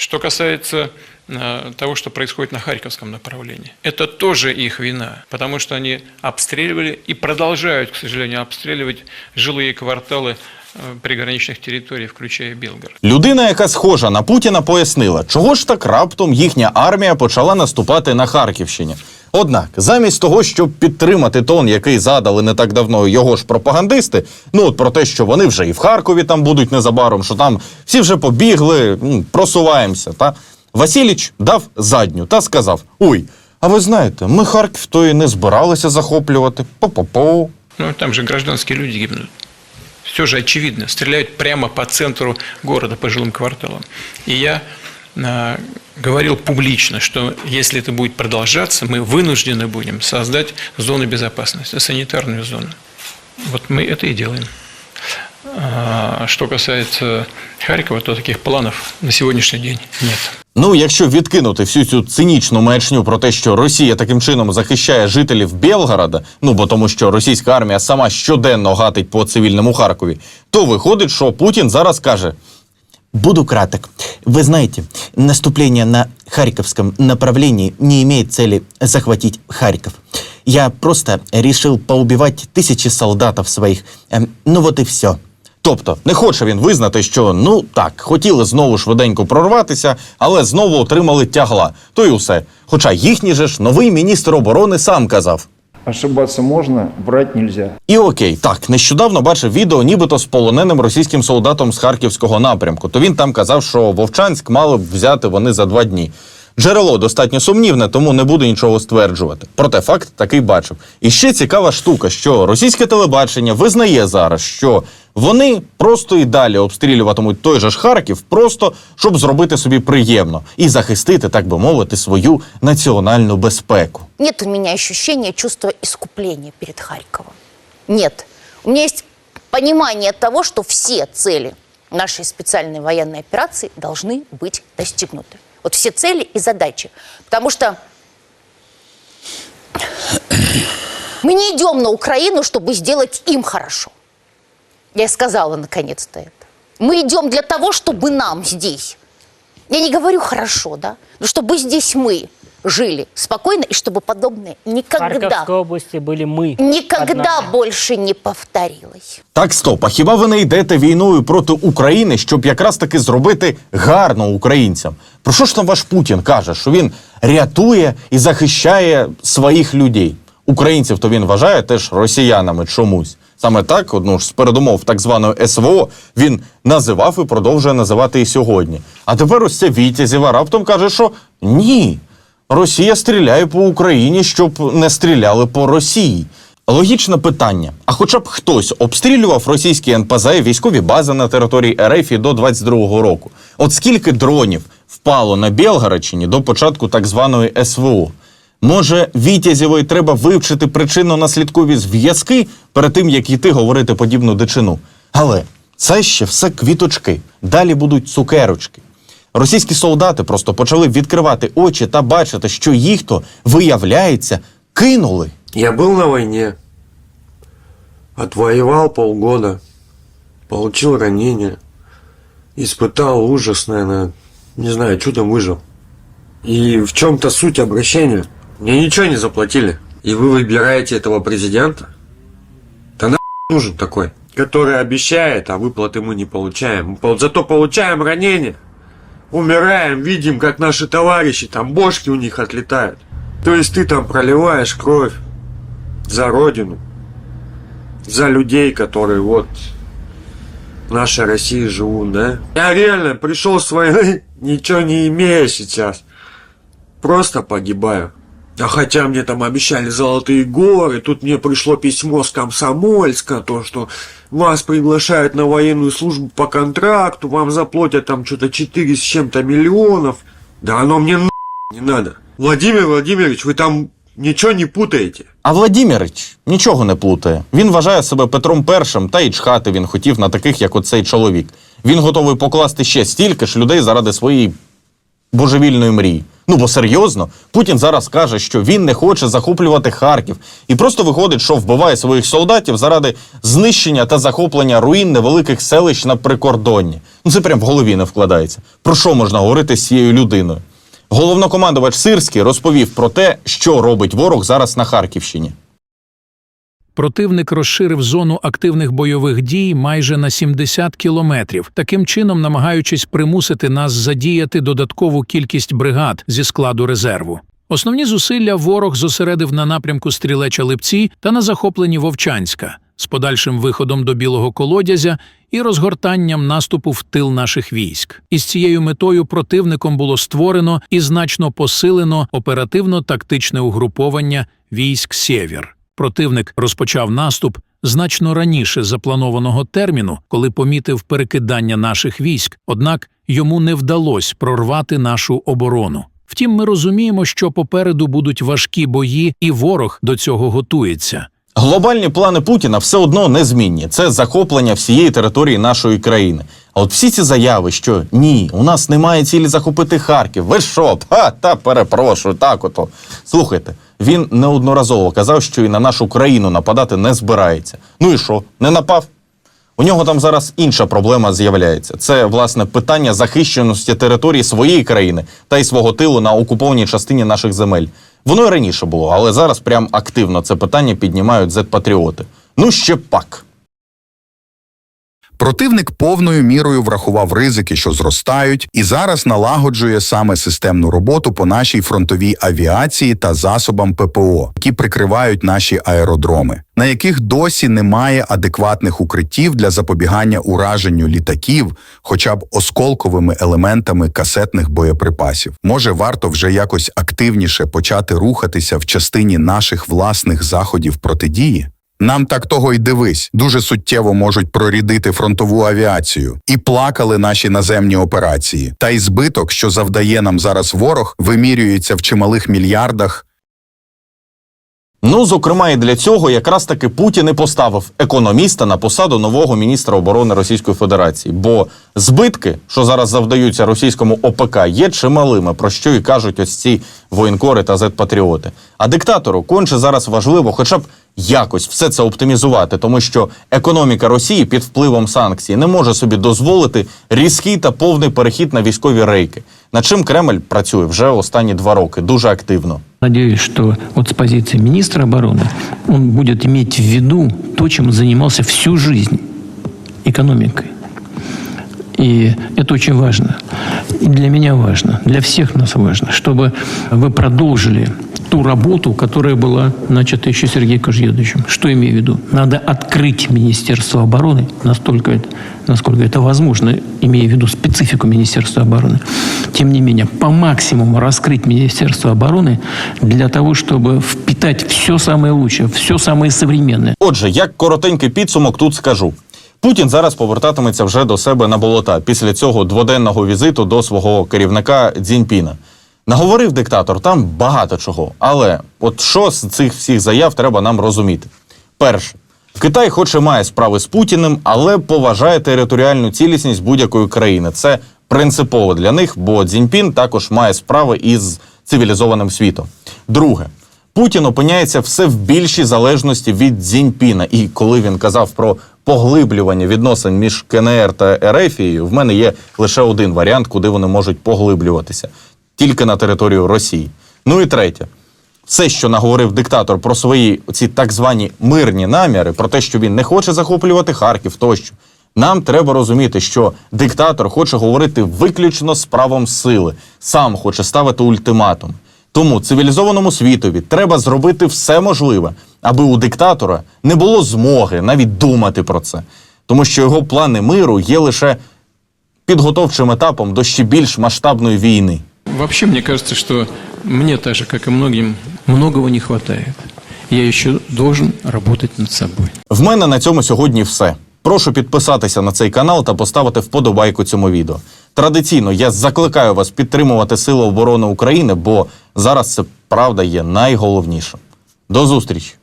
Что касается э, того, что происходит на Харьковском направлении, это тоже их вина, потому что они обстреливали и продолжают, к сожалению, обстреливать жилые кварталы э, приграничных территорий, включая Белгород. Людина, яка схожа на Путіна, пояснила, чого ж так раптом їхня армія почала наступати на Харківщині. Однак, замість того, щоб підтримати тон, який задали не так давно його ж пропагандисти, ну от про те, що вони вже і в Харкові там будуть незабаром, що там всі вже побігли, просуваємося. Та Васіліч дав задню та сказав: Ой, а ви знаєте, ми Харків то і не збиралися захоплювати. По-по-по. Ну, там же гражданские люди гибнут. Все же очевидно. Стреляют прямо по центру города, по жилым кварталам. И я говорил публично, что если это будет продолжаться, мы вынуждены будем создать зону безопасности, санитарную зону. Вот мы это и делаем. А что касается Харькова, то таких планов на сегодняшний день нет. Ну, якщо відкинути всю цю цинічну маячню про те, що Росія таким чином захищає жителів Белгорода, ну бо тому, що російська армія сама щоденно гатить по цивільному Харкові, то виходить, що Путін зараз каже: Буду краток. Вы знаете, наступление на Харьковском направлении не имеет цели захватить Харьков. Я просто решил поубивать тысячи солдатов своих. Эм, ну вот и все. Тобто не хоче він визнати, що ну так, хотіли знову швиденько прорватися, але знову отримали тягла. То й усе. Хоча їхній же ж новий міністр оборони сам казав. Ошибаться можна, брати нельзя. І окей, так, нещодавно бачив відео, нібито з полоненим російським солдатом з харківського напрямку. То він там казав, що Вовчанськ мали б взяти вони за два дні. Джерело достатньо сумнівне, тому не буду нічого стверджувати. Проте факт такий бачив. І ще цікава штука, що російське телебачення визнає зараз, що вони просто і далі обстрілюватимуть той же ж Харків, просто щоб зробити собі приємно і захистити, так би мовити, свою національну безпеку. Нет у меня ощущения чувства искупления перед Харьковом. Нет. У меня есть понимание того, что все цели нашей специальной военной операции должны быть достигнуты. Вот все цели и задачи. Потому что мы не идем на Украину, чтобы сделать им хорошо. Я сказала наконец-то это. Мы идем для того, чтобы нам здесь я не говорю хорошо, да, но чтобы здесь мы жили спокойно и чтобы подобное В никогда, Харьковской области были мы. никогда однажды. больше не повторилось. Так, стоп, а хіба ви не йдете війною проти України, щоб якраз таки зробити гарно українцям? Про що ж там ваш Путін каже, що він рятує і захищає своїх людей? Українців то він вважає теж росіянами чомусь. Саме так, одну ж з передумов так званої СВО, він називав і продовжує називати і сьогодні. А тепер ось ця Вітязєва раптом каже, що ні, Росія стріляє по Україні, щоб не стріляли по Росії. Логічне питання: а хоча б хтось обстрілював російські НПЗ і військові бази на території РФ і до 22-го року? От скільки дронів впало на Білгородщині до початку так званої СВО? Може, Вітязєвої треба вивчити причинно-наслідкові зв'язки перед тим, як йти говорити подібну дичину. Але це ще все квіточки. Далі будуть цукерочки. Російські солдати просто почали відкривати очі та бачити, що їх то, виявляється, кинули. Я был на войне, отвоевал полгода, получил ранение, испытал ужас, наверное, не знаю, чудом выжил. И в чем-то суть обращения. Мне ничего не заплатили. И вы выбираете этого президента? Да на нужен такой, который обещает, а выплаты мы не получаем. Мы Зато получаем ранения. Умираем, видим, как наши товарищи, там бошки у них отлетают. То есть ты там проливаешь кровь за родину, за людей, которые вот в нашей России живут, да? Я реально пришел с войны, ничего не имея сейчас. Просто погибаю. А хотя мне там обещали золотые горы, тут мне пришло письмо с Комсомольска, то, что вас приглашают на военную службу по контракту, вам заплатят там что-то 4 с чем-то миллионов. Да оно мне на не надо. Владимир Владимирович, вы там ничего не путаете. А Владімірич нічого не плутає. Він вважає себе Петром Першим, та й чхати він хотів на таких, як оцей чоловік. Він готовий покласти ще стільки ж людей заради своєї божевільної мрії. Ну бо серйозно, Путін зараз каже, що він не хоче захоплювати Харків, і просто виходить, що вбиває своїх солдатів заради знищення та захоплення руїн невеликих селищ на прикордонні. Ну це прям в голові не вкладається. Про що можна говорити з цією людиною? Головнокомандувач Сирський розповів про те, що робить ворог зараз на Харківщині. Противник розширив зону активних бойових дій майже на 70 кілометрів, таким чином намагаючись примусити нас задіяти додаткову кількість бригад зі складу резерву. Основні зусилля ворог зосередив на напрямку Стрілеча Липці та на захопленні Вовчанська з подальшим виходом до Білого колодязя і розгортанням наступу в тил наших військ. Із цією метою противником було створено і значно посилено оперативно-тактичне угруповання військ Сєвєр. Противник розпочав наступ значно раніше запланованого терміну, коли помітив перекидання наших військ, однак йому не вдалося прорвати нашу оборону. Втім, ми розуміємо, що попереду будуть важкі бої, і ворог до цього готується. Глобальні плани Путіна все одно незмінні. Це захоплення всієї території нашої країни. А от всі ці заяви, що ні, у нас немає цілі захопити Харків. Ви що? Ха, та перепрошую, так ото. Слухайте, він неодноразово казав, що і на нашу країну нападати не збирається. Ну і що? Не напав? У нього там зараз інша проблема з'являється. Це власне питання захищеності території своєї країни та й свого тилу на окупованій частині наших земель. Воно і раніше було, але зараз прям активно це питання піднімають зет-патріоти. Ну ще пак. Противник повною мірою врахував ризики, що зростають, і зараз налагоджує саме системну роботу по нашій фронтовій авіації та засобам ППО, які прикривають наші аеродроми, на яких досі немає адекватних укриттів для запобігання ураженню літаків, хоча б осколковими елементами касетних боєприпасів. Може, варто вже якось активніше почати рухатися в частині наших власних заходів протидії? Нам так того й дивись, дуже суттєво можуть прорідити фронтову авіацію. І плакали наші наземні операції. Та й збиток, що завдає нам зараз ворог, вимірюється в чималих мільярдах. Ну, зокрема, і для цього якраз таки Путін і поставив економіста на посаду нового міністра оборони Російської Федерації. Бо збитки, що зараз завдаються російському ОПК, є чималими, про що і кажуть ось ці воєнкори та зет-патріоти. А диктатору конче зараз важливо, хоча б якось все це оптимізувати, тому що економіка Росії під впливом санкцій не може собі дозволити різкий та повний перехід на військові рейки. Над чим Кремль працює вже останні два роки дуже активно. Надеюсь, что вот с позиции министра обороны он будет иметь в виду то, чем он занимался всю жизнь – экономикой. И это очень важно. И для меня важно, для всех нас важно, чтобы вы продолжили ту работу, которая была начата еще Сергеем Кожьедовичем. Что имею в виду? Надо открыть Министерство обороны настолько, это- насколько это возможно, имея в виду специфику Министерства обороны. Тем не менее, по максимуму раскрыть Министерство обороны для того, чтобы впитать все самое лучшее, все самое современное. Отже, як коротенький підсумок тут скажу. Путін зараз повертатиметься вже до себе на болота після цього дводенного візиту до свого керівника Дзіньпіна. Наговорив диктатор там багато чого. Але от що з цих всіх заяв треба нам розуміти? Перше, Китай, хоч і має справи з Путіним, але поважає територіальну цілісність будь-якої країни. Це принципово для них, бо Цзіньпін також має справи із цивілізованим світом. Друге, Путін опиняється все в більшій залежності від Цзіньпіна. І коли він казав про поглиблювання відносин між КНР та Ерефією, в мене є лише один варіант, куди вони можуть поглиблюватися тільки на територію Росії. Ну і третє. Все, що наговорив диктатор про свої ці так звані мирні наміри, про те, що він не хоче захоплювати Харків тощо. Нам треба розуміти, що диктатор хоче говорити виключно з правом сили, сам хоче ставити ультиматум. Тому цивілізованому світові треба зробити все можливе, аби у диктатора не було змоги навіть думати про це, тому що його плани миру є лише підготовчим етапом до ще більш масштабної війни. Вообще, мне кажется, что мне так же, как и многим, многого не хватает. Я еще должен работать над собой. В мене на цьому сьогодні все. Прошу підписатися на цей канал та поставити вподобайку цьому відео. Традиційно я закликаю вас підтримувати Сили оборони України, бо зараз це правда є найголовнішим. До зустрічі!